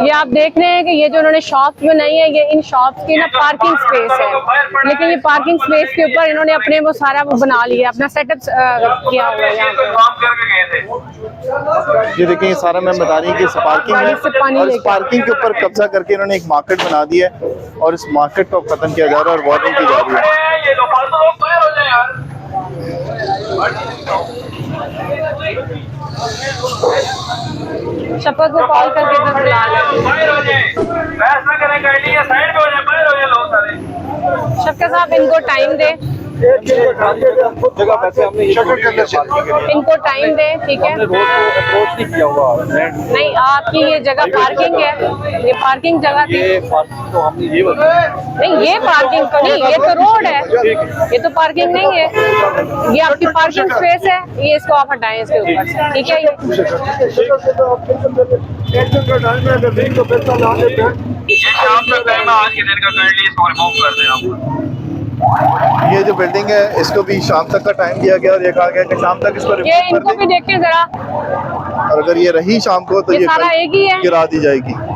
یہ آپ دیکھ رہے ہیں کہ یہ جو انہوں نے شاپس بنائی ہے یہ ان شاپس کی نا پارکنگ سپیس ہے۔ لیکن یہ پارکنگ سپیس کے اوپر انہوں نے اپنے وہ سارا وہ بنا لیا اپنا سیٹ اپ کیا ہوا ہے یہ دیکھیں یہ سارا میں بتا رہی ہوں کہ اس پارکنگ ہے اور اس۔ پارکنگ کے۔ اوپر قبضہ کر کے انہوں نے ایک مارکیٹ بنا دیا ہے اور اس مارکیٹ کو ختم کیا جا رہا ہے اور وارننگ کی جا رہی ہے۔ شفقت کو کال کر کے بلا لیں شفقت صاحب ان کو ٹائم دے۔ ان کو ٹائم دے ٹھیک ہے؟ نہیں، آپ کی یہ جگہ پارکنگ ہے۔ یہ پارکنگ جگہ تھی۔ نہیں، یہ پارکنگ تو نہیں، یہ تو روڈ ہے۔ یہ تو پارکنگ نہیں ہے۔ یہ آپ کی پارکنگ اسپیس ہے۔ یہ اس کو آپ ہٹائیں اس کے اوپر۔ ٹھیک ہے؟ یہ یہ جو بلڈنگ ہے اس کو بھی شام تک کا ٹائم دیا گیا اور یہ کہا گیا کہ شام تک اس کو یہ ریموو ان کو کر بھی دیں۔ اور اگر یہ رہی شام کو تو یہ یہ سارا کل ایک ہی ہے؟ گرا دی جائے گی۔